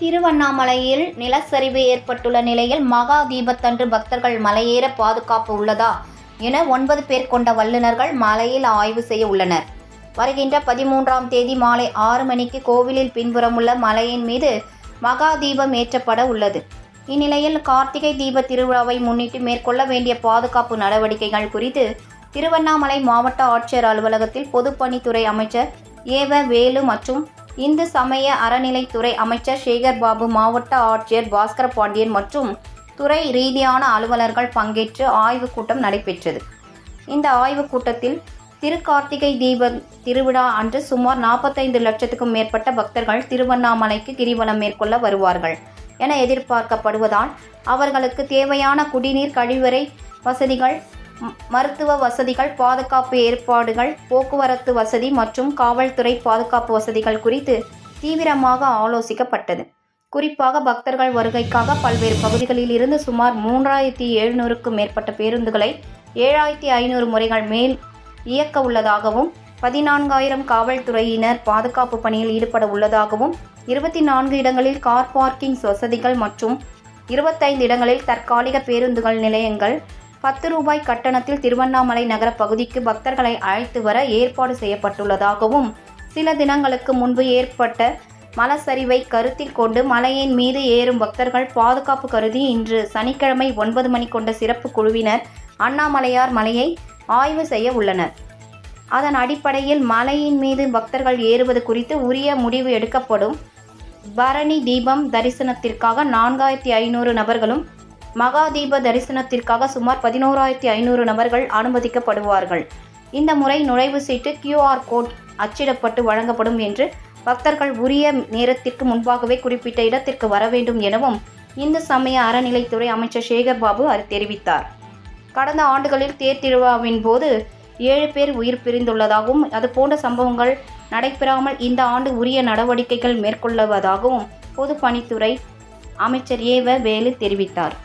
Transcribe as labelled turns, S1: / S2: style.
S1: திருவண்ணாமலையில் நிலச்சரிவு ஏற்பட்டுள்ள நிலையில் மகா தீபத்தன்று பக்தர்கள் மலையேற பாதுகாப்பு உள்ளதா என ஒன்பது பேர் கொண்ட வல்லுநர்கள் மலையில் ஆய்வு செய்ய உள்ளனர். வருகின்ற பதிமூன்றாம் தேதி மாலை ஆறு மணிக்கு கோவிலில் பின்புறமுள்ள மலையின் மீது மகா தீபம் ஏற்றப்பட உள்ளது. இந்நிலையில் கார்த்திகை தீப திருவிழாவை முன்னிட்டு மேற்கொள்ள வேண்டிய பாதுகாப்பு நடவடிக்கைகள் குறித்து திருவண்ணாமலை மாவட்ட ஆட்சியர் அலுவலகத்தில் பொதுப்பணித்துறை அமைச்சர் ஏவ வேலு மற்றும் இந்து சமய அறநிலைத்துறை அமைச்சர் சேகர் பாபு மாவட்ட ஆட்சியர் பாஸ்கர பாண்டியன் மற்றும் துறை ரீதியான அலுவலர்கள் பங்கேற்று ஆய்வுக் கூட்டம் நடைபெற்றது. இந்த ஆய்வுக் கூட்டத்தில் திருக்கார்த்திகை தீப திருவிழா அன்று சுமார் நாற்பத்தைந்து லட்சத்துக்கும் மேற்பட்ட பக்தர்கள் திருவண்ணாமலைக்கு கிரிவலம் மேற்கொள்ள வருவார்கள் என எதிர்பார்க்கப்படுவதால் அவர்களுக்கு தேவையான குடிநீர் கழிவறை வசதிகள் மருத்துவ வசதிகள் பாதுகாப்பு ஏற்பாடுகள் போக்குவரத்து வசதி மற்றும் காவல்துறை பாதுகாப்பு வசதிகள் குறித்து தீவிரமாக ஆலோசிக்கப்பட்டது. குறிப்பாக பக்தர்கள் வருகைக்காக பல்வேறு பகுதிகளில் இருந்து சுமார் மூன்றாயிரத்தி எழுநூறுக்கும் மேற்பட்ட பேருந்துகளை ஏழாயிரத்தி ஐநூறு முறைகள் மேல் இயக்க உள்ளதாகவும் பதினான்காயிரம் காவல்துறையினர் பாதுகாப்பு பணியில் ஈடுபட உள்ளதாகவும் இருபத்தி நான்கு இடங்களில் கார் பார்க்கிங் வசதிகள் மற்றும் இருபத்தைந்து இடங்களில் தற்காலிக பேருந்துகள் நிலையங்கள் பத்து ரூபாய் கட்டணத்தில் திருவண்ணாமலை நகர பகுதிக்கு பக்தர்களை அழைத்து வர ஏற்பாடு செய்யப்பட்டுள்ளதாகவும் சில தினங்களுக்கு முன்பு ஏற்பட்ட மலச்சரிவை கருத்தில் கொண்டு மலையின் மீது ஏறும் பக்தர்கள் பாதுகாப்பு கருதி இன்று சனிக்கிழமை ஒன்பது மணி கொண்ட சிறப்பு குழுவினர் அண்ணாமலையார் மலையை ஆய்வு செய்ய உள்ளனர். அதன் அடிப்படையில் மலையின் மீது பக்தர்கள் ஏறுவது குறித்து உரிய முடிவு எடுக்கப்படும். பரணி தீபம் தரிசனத்திற்காக நான்காயிரத்தி ஐநூறு நபர்களும் மகாதீப தரிசனத்திற்காக சுமார் பதினோராயிரத்தி ஐநூறு நபர்கள் அனுமதிக்கப்படுவார்கள். இந்த முறை நுழைவு சீட்டு கியூஆர் கோட் அச்சிடப்பட்டு வழங்கப்படும் என்று பக்தர்கள் உரிய நேரத்திற்கு முன்பாகவே குறிப்பிட்ட இடத்திற்கு வர வேண்டும் எனவும் இந்து சமய அறநிலைத்துறை அமைச்சர் சேகர் பாபு அது தெரிவித்தார். கடந்த ஆண்டுகளில் தேர் திருவிழாவின் போது ஏழு பேர் உயிர் பிரிந்துள்ளதாகவும் அதுபோன்ற சம்பவங்கள் நடைபெறாமல் இந்த ஆண்டு உரிய நடவடிக்கைகள் மேற்கொள்ளுவதாகவும் பொதுப்பணித்துறை அமைச்சர் ஏவ வேலு தெரிவித்தார்.